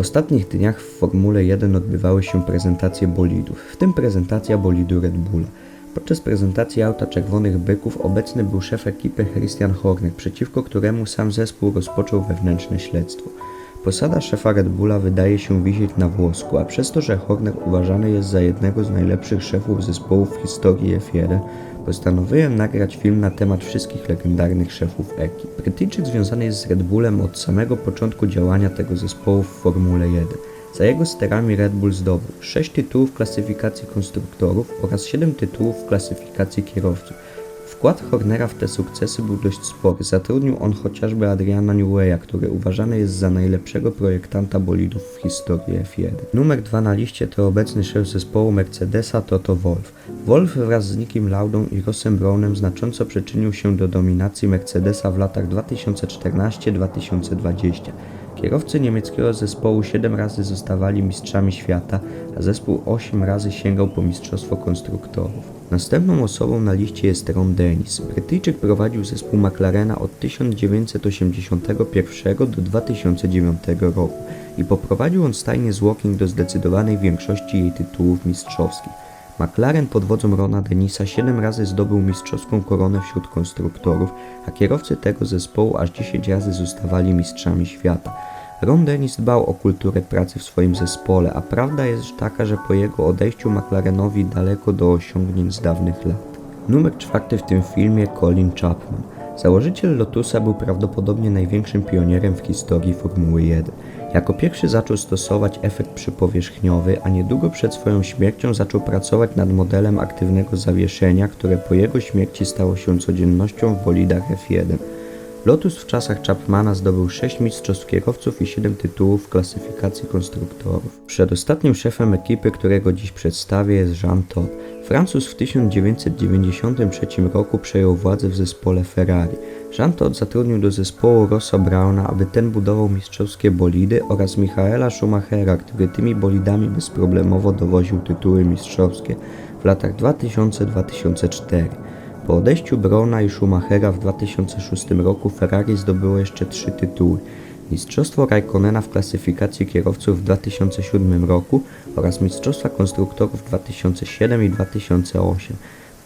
ostatnich dniach w Formule 1 odbywały się prezentacje bolidów, w tym prezentacja bolidu Red Bulla. Podczas prezentacji auta Czerwonych Byków obecny był szef ekipy Christian Horner, przeciwko któremu sam zespół rozpoczął wewnętrzne śledztwo. Posada szefa Red Bulla wydaje się wisieć na włosku, a przez to, że Horner uważany jest za jednego z najlepszych szefów zespołów w historii F1, postanowiłem nagrać film na temat wszystkich legendarnych szefów ekip. Brytyjczyk związany jest z Red Bullem od samego początku działania tego zespołu w Formule 1. Za jego sterami Red Bull zdobył 6 tytułów w klasyfikacji konstruktorów oraz 7 tytułów w klasyfikacji kierowców. Wkład Hornera w te sukcesy był dość spory. Zatrudnił on chociażby Adriana Neweya, który uważany jest za najlepszego projektanta bolidów w historii F1. Numer 2 na liście to obecny szef zespołu Mercedesa Toto Wolff. Wolff wraz z Nickim Laudą i Rossem Brownem znacząco przyczynił się do dominacji Mercedesa w latach 2014-2020. Kierowcy niemieckiego zespołu 7 razy zostawali mistrzami świata, a zespół 8 razy sięgał po mistrzostwo konstruktorów. Następną osobą na liście jest Ron Dennis. Brytyjczyk prowadził zespół McLarena od 1981 do 2009 roku i poprowadził on stajnię z Walking do zdecydowanej większości jej tytułów mistrzowskich. McLaren pod wodzą Rona Denisa 7 razy zdobył mistrzowską koronę wśród konstruktorów, a kierowcy tego zespołu aż 10 razy zostawali mistrzami świata. Ron Dennis dbał o kulturę pracy w swoim zespole, a prawda jest taka, że po jego odejściu McLarenowi daleko do osiągnięć z dawnych lat. Numer czwarty w tym filmie Colin Chapman. Założyciel Lotusa był prawdopodobnie największym pionierem w historii Formuły 1. Jako pierwszy zaczął stosować efekt przypowierzchniowy, a niedługo przed swoją śmiercią zaczął pracować nad modelem aktywnego zawieszenia, które po jego śmierci stało się codziennością w bolidach F1. Lotus w czasach Chapmana zdobył 6 mistrzostw kierowców i 7 tytułów w klasyfikacji konstruktorów. Przedostatnim szefem ekipy, którego dziś przedstawię jest Jean Todt. Francuz w 1993 roku przejął władzę w zespole Ferrari. Jean Todt zatrudnił do zespołu Rossa Brauna, aby ten budował mistrzowskie bolidy oraz Michaela Schumachera, który tymi bolidami bezproblemowo dowoził tytuły mistrzowskie w latach 2000-2004. Po odejściu Browna i Schumachera w 2006 roku Ferrari zdobyło jeszcze trzy tytuły. Mistrzostwo Raikkonena w klasyfikacji kierowców w 2007 roku oraz Mistrzostwa Konstruktorów w 2007 i 2008.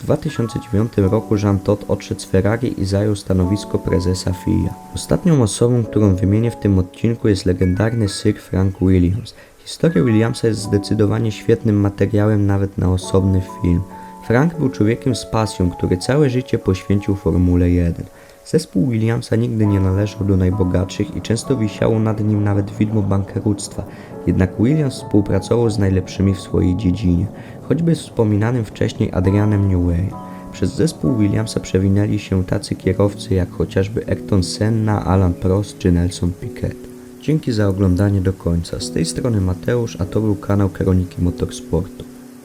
W 2009 roku Jean Todt odszedł z Ferrari i zajął stanowisko prezesa FIA. Ostatnią osobą, którą wymienię w tym odcinku jest legendarny Sir Frank Williams. Historia Williamsa jest zdecydowanie świetnym materiałem nawet na osobny film. Frank był człowiekiem z pasją, który całe życie poświęcił Formule 1. Zespół Williamsa nigdy nie należał do najbogatszych i często wisiało nad nim nawet widmo bankructwa. Jednak Williams współpracował z najlepszymi w swojej dziedzinie, choćby z wspominanym wcześniej Adrianem Newey. Przez zespół Williamsa przewinęli się tacy kierowcy jak chociażby Ayrton Senna, Alan Prost czy Nelson Piquet. Dzięki za oglądanie do końca. Z tej strony Mateusz, a to był kanał Kroniki Motorsportu.